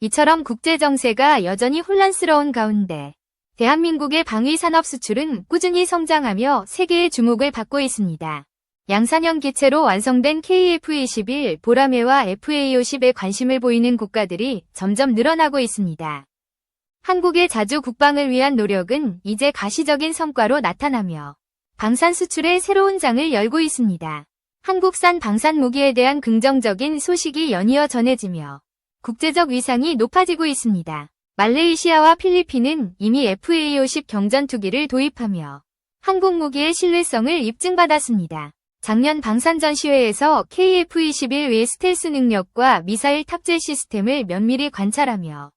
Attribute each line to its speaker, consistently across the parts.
Speaker 1: 이처럼 국제 정세가 여전히 혼란스러운 가운데 대한민국의 방위 산업 수출은 꾸준히 성장하며 세계의 주목을 받고 있습니다. 양산형 기체로 완성된 KF-21 보라매와 FA-50에 관심을 보이는 국가들이 점점 늘어나고 있습니다. 한국의 자주 국방을 위한 노력은 이제 가시적인 성과로 나타나며 방산 수출의 새로운 장을 열고 있습니다. 한국산 방산 무기에 대한 긍정적인 소식이 연이어 전해지며 국제적 위상이 높아지고 있습니다. 말레이시아와 필리핀은 이미 FA-50 경전투기를 도입하며 한국 무기의 신뢰성을 입증받았습니다. 작년 방산 전시회에서 KF-21 외 스텔스 능력과 미사일 탑재 시스템을 면밀히 관찰하며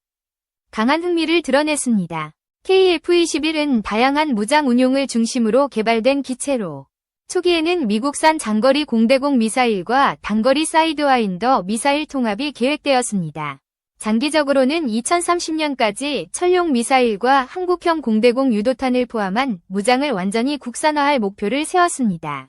Speaker 1: 강한 흥미를 드러냈습니다. KF-21은 다양한 무장 운용을 중심으로 개발된 기체로 초기에는 미국산 장거리 공대공 미사일과 단거리 사이드와인더 미사일 통합이 계획되었습니다. 장기적으로는 2030년까지 천룡 미사일과 한국형 공대공 유도탄을 포함한 무장을 완전히 국산화할 목표를 세웠습니다.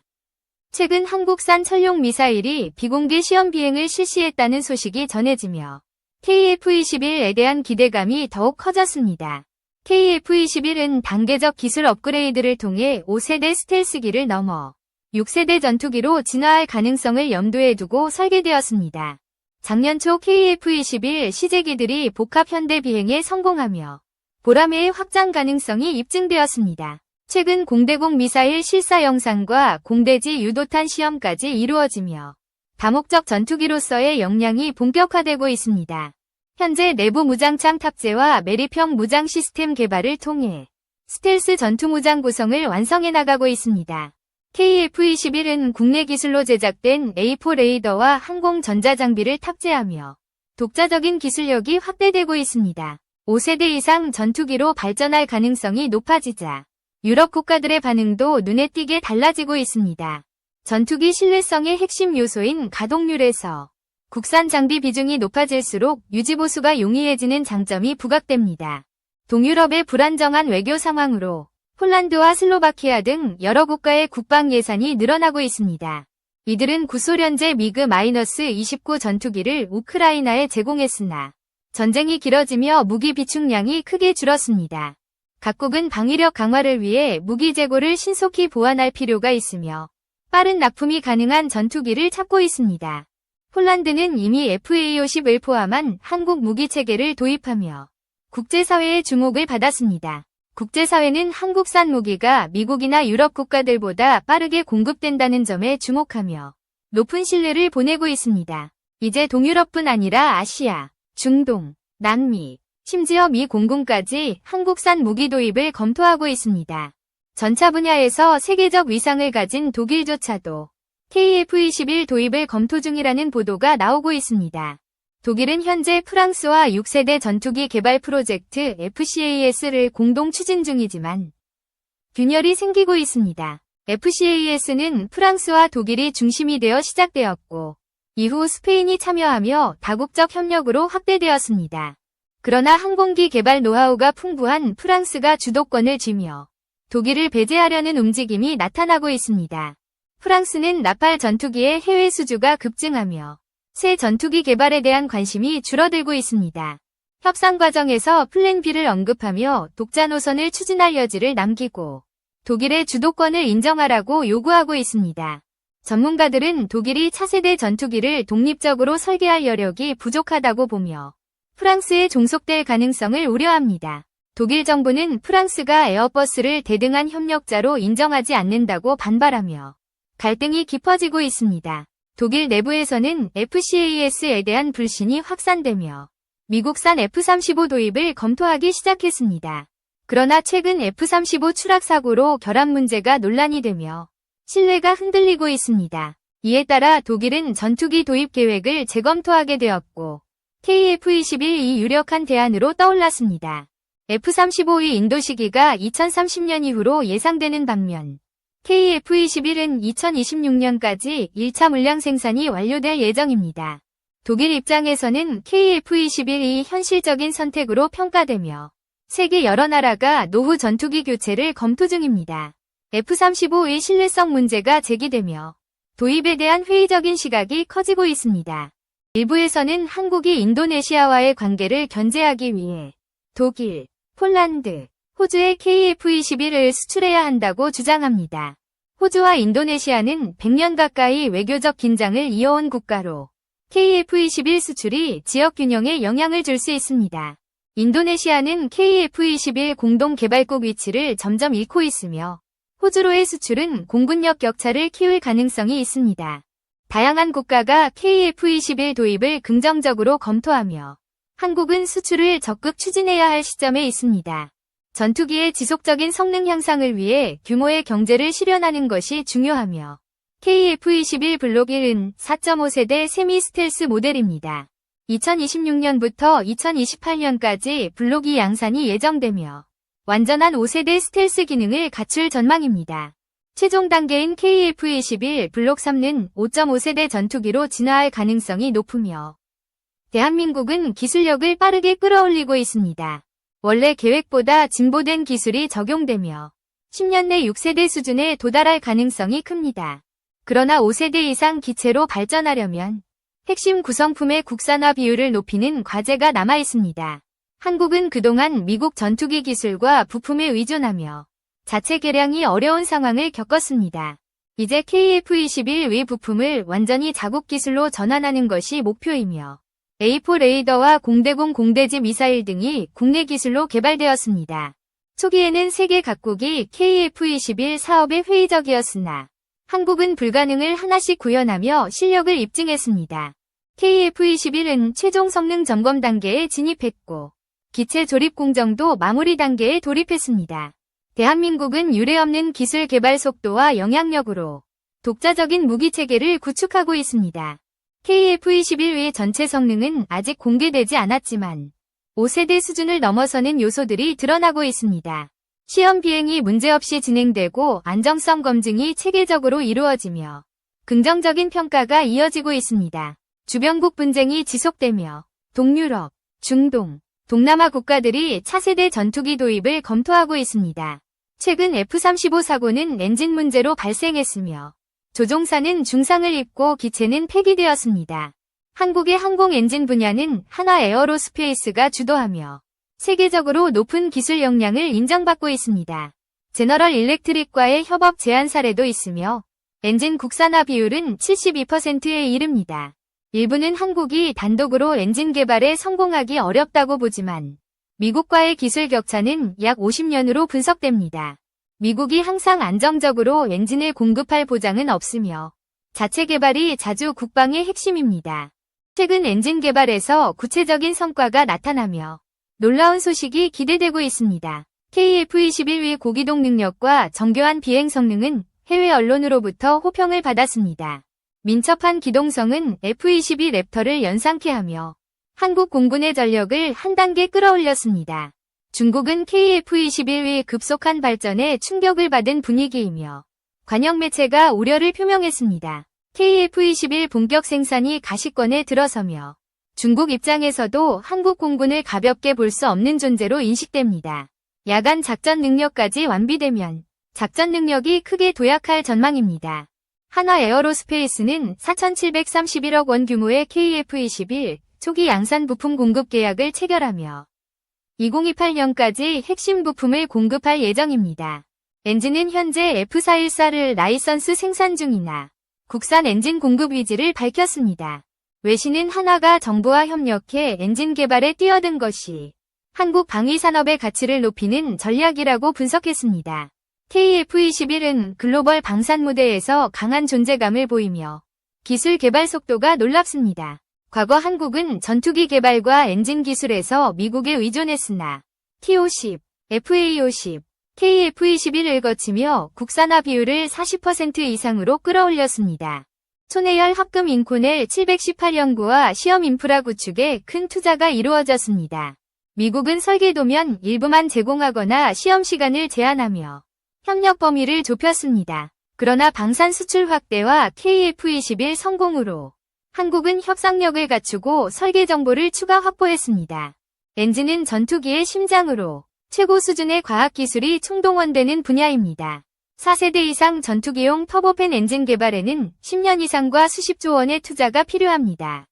Speaker 1: 최근 한국산 천룡 미사일이 비공개 시험 비행을 실시했다는 소식이 전해지며 KF-21에 대한 기대감이 더욱 커졌습니다. KF-21은 단계적 기술 업그레이드를 통해 5세대 스텔스기를 넘어 6세대 전투기로 진화할 가능성을 염두에 두고 설계되었습니다. 작년 초 KF-21 시제기들이 복합 현대 비행에 성공하며 보라매의 확장 가능성이 입증되었습니다. 최근 공대공 미사일 실사 영상과 공대지 유도탄 시험까지 이루어지며 다목적 전투기로서의 역량이 본격화되고 있습니다. 현재 내부 무장창 탑재와 매립형 무장 시스템 개발을 통해 스텔스 전투 무장 구성을 완성해 나가고 있습니다. KF-21은 국내 기술로 제작된 A4 레이더와 항공 전자 장비를 탑재하며 독자적인 기술력이 확대되고 있습니다. 5세대 이상 전투기로 발전할 가능성이 높아지자 유럽 국가들의 반응도 눈에 띄게 달라지고 있습니다. 전투기 신뢰성의 핵심 요소인 가동률에서 국산 장비 비중이 높아질수록 유지보수가 용이해지는 장점이 부각됩니다. 동유럽의 불안정한 외교 상황으로 폴란드와 슬로바키아 등 여러 국가의 국방 예산이 늘어나고 있습니다. 이들은 구소련제 미그-29 전투기를 우크라이나에 제공했으나 전쟁이 길어지며 무기 비축량이 크게 줄었습니다. 각국은 방위력 강화를 위해 무기 재고를 신속히 보완할 필요가 있으며 빠른 납품이 가능한 전투기를 찾고 있습니다. 폴란드는 이미 FA-50을 포함한 한국 무기 체계를 도입하며 국제사회의 주목을 받았습니다. 국제사회는 한국산 무기가 미국이나 유럽 국가들보다 빠르게 공급된다는 점에 주목하며 높은 신뢰를 보내고 있습니다. 이제 동유럽뿐 아니라 아시아, 중동, 남미, 심지어 미 공군까지 한국산 무기 도입을 검토하고 있습니다. 전차 분야에서 세계적 위상을 가진 독일조차도 KF-21 도입을 검토 중이라는 보도가 나오고 있습니다. 독일은 현재 프랑스와 6세대 전투기 개발 프로젝트 FCAS를 공동 추진 중이지만 균열이 생기고 있습니다. FCAS는 프랑스와 독일이 중심이 되어 시작되었고 이후 스페인이 참여하며 다국적 협력으로 확대되었습니다. 그러나 항공기 개발 노하우가 풍부한 프랑스가 주도권을 쥐며 독일을 배제하려는 움직임이 나타나고 있습니다. 프랑스는 나팔 전투기의 해외 수주가 급증하며 새 전투기 개발에 대한 관심이 줄어들고 있습니다. 협상 과정에서 플랜 B를 언급하며 독자 노선을 추진할 여지를 남기고 독일의 주도권을 인정하라고 요구하고 있습니다. 전문가들은 독일이 차세대 전투기를 독립적으로 설계할 여력이 부족하다고 보며 프랑스에 종속될 가능성을 우려합니다. 독일 정부는 프랑스가 에어버스를 대등한 협력자로 인정하지 않는다고 반발하며 갈등이 깊어지고 있습니다. 독일 내부에서는 FCAS에 대한 불신이 확산되며 미국산 F-35 도입을 검토하기 시작했습니다. 그러나 최근 F-35 추락 사고로 결함 문제가 논란이 되며 신뢰가 흔들리고 있습니다. 이에 따라 독일은 전투기 도입 계획을 재검토하게 되었고 KF-21이 유력한 대안으로 떠올랐습니다. F-35의 인도 시기가 2030년 이후로 예상되는 반면 KF-21은 2026년까지 1차 물량 생산이 완료될 예정입니다. 독일 입장에서는 KF-21이 현실적인 선택으로 평가되며 세계 여러 나라가 노후 전투기 교체를 검토 중입니다. F-35의 신뢰성 문제가 제기되며 도입에 대한 회의적인 시각이 커지고 있습니다. 일부에서는 한국이 인도네시아와의 관계를 견제하기 위해 독일, 폴란드, 호주에 KF-21을 수출해야 한다고 주장합니다. 호주와 인도네시아는 100년 가까이 외교적 긴장을 이어온 국가로 KF-21 수출이 지역 균형에 영향을 줄 수 있습니다. 인도네시아는 KF-21 공동개발국 위치를 점점 잃고 있으며 호주로의 수출은 공군력 격차를 키울 가능성이 있습니다. 다양한 국가가 KF-21 도입을 긍정적으로 검토하며 한국은 수출을 적극 추진해야 할 시점에 있습니다. 전투기의 지속적인 성능 향상을 위해 규모의 경제를 실현하는 것이 중요하며 KF-21 블록 1은 4.5세대 세미 스텔스 모델입니다. 2026년부터 2028년까지 블록 2 양산이 예정되며 완전한 5세대 스텔스 기능을 갖출 전망입니다. 최종 단계인 KF-21 블록 3는 5.5세대 전투기로 진화할 가능성이 높으며 대한민국은 기술력을 빠르게 끌어올리고 있습니다. 원래 계획보다 진보된 기술이 적용되며 10년 내 6세대 수준에 도달할 가능성이 큽니다. 그러나 5세대 이상 기체로 발전하려면 핵심 구성품의 국산화 비율을 높이는 과제가 남아 있습니다. 한국은 그동안 미국 전투기 기술과 부품에 의존하며 자체 개량이 어려운 상황을 겪었습니다. 이제 KF-21 외 부품을 완전히 자국 기술로 전환하는 것이 목표이며 A4 레이더와 공대공 공대지 미사일 등이 국내 기술로 개발되었습니다. 초기에는 세계 각국이 KF-21 사업에 회의적이었으나 한국은 불가능을 하나씩 구현하며 실력을 입증했습니다. KF-21은 최종 성능 점검 단계에 진입했고 기체 조립 공정도 마무리 단계에 돌입했습니다. 대한민국은 유례없는 기술 개발 속도와 영향력으로 독자적인 무기 체계를 구축하고 있습니다. KF-21의 전체 성능은 아직 공개되지 않았지만 5세대 수준을 넘어서는 요소들이 드러나고 있습니다. 시험 비행이 문제없이 진행되고 안정성 검증이 체계적으로 이루어지며 긍정적인 평가가 이어지고 있습니다. 주변국 분쟁이 지속되며 동유럽, 중동, 동남아 국가들이 차세대 전투기 도입을 검토하고 있습니다. 최근 F-35 사고는 엔진 문제로 발생했으며 조종사는 중상을 입고 기체는 폐기되었습니다. 한국의 항공 엔진 분야는 한화 에어로스페이스가 주도하며 세계적으로 높은 기술 역량을 인정받고 있습니다. 제너럴 일렉트릭과의 협업 제한 사례도 있으며 엔진 국산화 비율은 72%에 이릅니다. 일부는 한국이 단독으로 엔진 개발에 성공하기 어렵다고 보지만 미국과의 기술 격차는 약 50년으로 분석됩니다. 미국이 항상 안정적으로 엔진을 공급할 보장은 없으며 자체 개발이 자주 국방의 핵심입니다. 최근 엔진 개발에서 구체적인 성과가 나타나며 놀라운 소식이 기대되고 있습니다. KF-21의 고기동 능력과 정교한 비행 성능은 해외 언론으로부터 호평을 받았습니다. 민첩한 기동성은 F-22 랩터를 연상케 하며 한국 공군의 전력을 한 단계 끌어올렸습니다. 중국은 KF-21의 급속한 발전에 충격을 받은 분위기이며 관영 매체가 우려를 표명했습니다. KF-21 본격 생산이 가시권에 들어서며 중국 입장에서도 한국 공군을 가볍게 볼 수 없는 존재로 인식됩니다. 야간 작전 능력까지 완비되면 작전 능력이 크게 도약할 전망입니다. 한화 에어로스페이스는 4,731억 원 규모의 KF-21 초기 양산 부품 공급 계약을 체결하며 2028년까지 핵심 부품을 공급할 예정입니다. 엔진은 현재 F414를 라이선스 생산 중이나 국산 엔진 공급 위지를 밝혔습니다. 외신은 한화가 정부와 협력해 엔진 개발에 뛰어든 것이 한국 방위산업의 가치를 높이는 전략이라고 분석했습니다. KF-21은 글로벌 방산 무대에서 강한 존재감을 보이며 기술 개발 속도가 놀랍습니다. 과거 한국은 전투기 개발과 엔진 기술에서 미국에 의존했으나 T-50, FA-50, KF-21을 거치며 국산화 비율을 40% 이상으로 끌어올렸습니다. 손해열 합금 인코넬 718 연구와 시험 인프라 구축에 큰 투자가 이루어졌습니다. 미국은 설계도면 일부만 제공하거나 시험 시간을 제한하며 협력 범위를 좁혔습니다. 그러나 방산 수출 확대와 KF-21 성공으로 한국은 협상력을 갖추고 설계 정보를 추가 확보했습니다. 엔진은 전투기의 심장으로 최고 수준의 과학기술이 총동원되는 분야입니다. 4세대 이상 전투기용 터보팬 엔진 개발에는 10년 이상과 수십조 원의 투자가 필요합니다.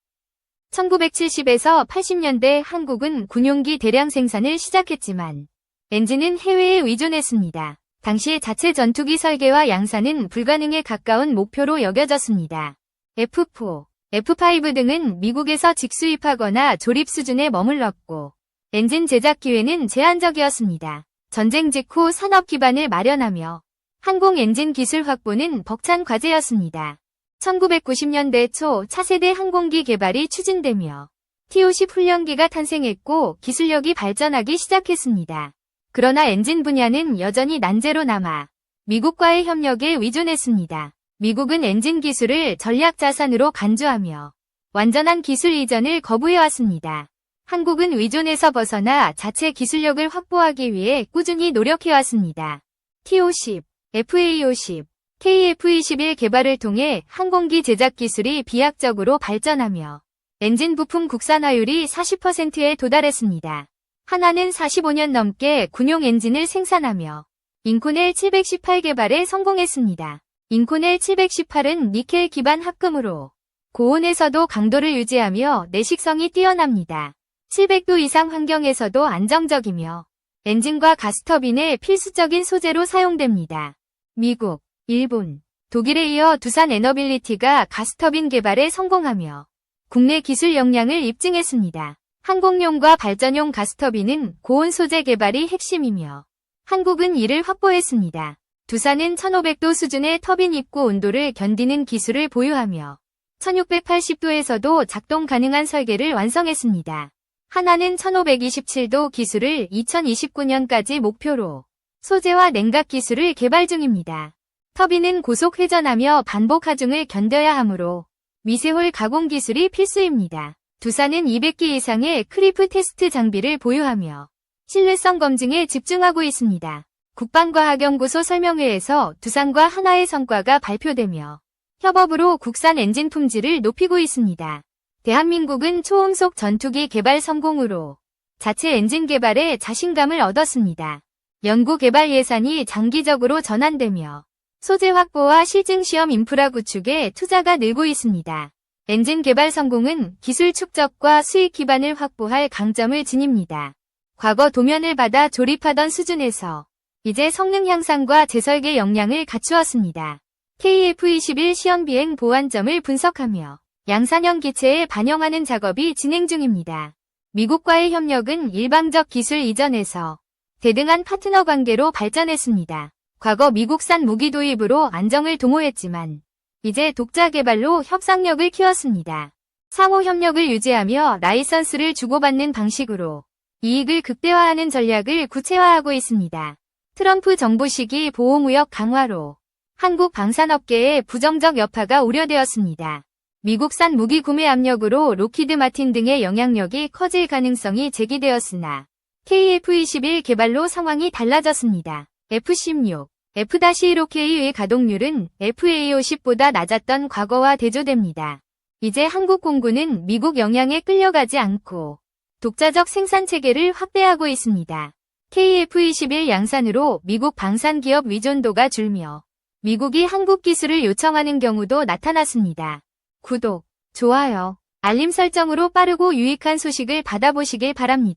Speaker 1: 1970에서 80년대 한국은 군용기 대량 생산을 시작했지만 엔진은 해외에 의존했습니다. 당시 자체 전투기 설계와 양산은 불가능에 가까운 목표로 여겨졌습니다. F4, F5 등은 미국에서 직수입하거나 조립 수준에 머물렀고 엔진 제작 기회는 제한적이었습니다. 전쟁 직후 산업 기반을 마련하며 항공 엔진 기술 확보는 벅찬 과제였습니다. 1990년대 초 차세대 항공기 개발이 추진되며 T-50 훈련기가 탄생했고 기술력이 발전하기 시작했습니다. 그러나 엔진 분야는 여전히 난제로 남아 미국과의 협력에 의존했습니다. 미국은 엔진 기술을 전략 자산으로 간주하며 완전한 기술 이전을 거부해왔습니다. 한국은 의존에서 벗어나 자체 기술력을 확보하기 위해 꾸준히 노력해왔습니다. T-50, FA-50, KF-21 개발을 통해 항공기 제작 기술이 비약적으로 발전하며 엔진 부품 국산화율이 40%에 도달했습니다. 하나는 45년 넘게 군용 엔진을 생산하며 인코넬 718 개발에 성공했습니다. 인코넬 718은 니켈 기반 합금으로 고온에서도 강도를 유지하며 내식성이 뛰어납니다. 700도 이상 환경에서도 안정적이며 엔진과 가스터빈의 필수적인 소재로 사용됩니다. 미국, 일본, 독일에 이어 두산 에너빌리티가 가스터빈 개발에 성공하며 국내 기술 역량을 입증했습니다. 항공용과 발전용 가스터빈은 고온 소재 개발이 핵심이며 한국은 이를 확보했습니다. 두산은 1500도 수준의 터빈 입구 온도를 견디는 기술을 보유하며 1680도에서도 작동 가능한 설계를 완성했습니다. 하나는 1527도 기술을 2029년까지 목표로 소재와 냉각 기술을 개발 중입니다. 터빈은 고속 회전하며 반복 하중을 견뎌야 하므로 미세홀 가공 기술이 필수입니다. 두산은 200기 이상의 크리프 테스트 장비를 보유하며 신뢰성 검증에 집중하고 있습니다. 국방과학연구소 설명회에서 두산과 하나의 성과가 발표되며 협업으로 국산 엔진 품질을 높이고 있습니다. 대한민국은 초음속 전투기 개발 성공으로 자체 엔진 개발에 자신감을 얻었습니다. 연구 개발 예산이 장기적으로 전환되며 소재 확보와 실증 시험 인프라 구축에 투자가 늘고 있습니다. 엔진 개발 성공은 기술 축적과 수익 기반을 확보할 강점을 지닙니다. 과거 도면을 받아 조립하던 수준에서 이제 성능 향상과 재설계 역량을 갖추었습니다. KF-21 시험 비행 보완점을 분석하며 양산형 기체에 반영하는 작업이 진행 중입니다. 미국과의 협력은 일방적 기술 이전에서 대등한 파트너 관계로 발전했습니다. 과거 미국산 무기 도입으로 안정을 도모했지만 이제 독자 개발로 협상력을 키웠습니다. 상호 협력을 유지하며 라이선스를 주고받는 방식으로 이익을 극대화하는 전략을 구체화하고 있습니다. 트럼프 정부 시기 보호무역 강화로 한국 방산업계의 부정적 여파가 우려되었습니다. 미국산 무기 구매 압력으로 로키드 마틴 등의 영향력이 커질 가능성이 제기되었으나 KF-21 개발로 상황이 달라졌습니다. F-16, F-15K의 가동률은 FA-50보다 낮았던 과거와 대조됩니다. 이제 한국 공군은 미국 영향에 끌려가지 않고 독자적 생산 체계를 확대하고 있습니다. KF-21 양산으로 미국 방산 기업 위존도가 줄며 미국이 한국 기술을 요청하는 경우도 나타났습니다. 구독, 좋아요, 알림 설정으로 빠르고 유익한 소식을 받아보시길 바랍니다.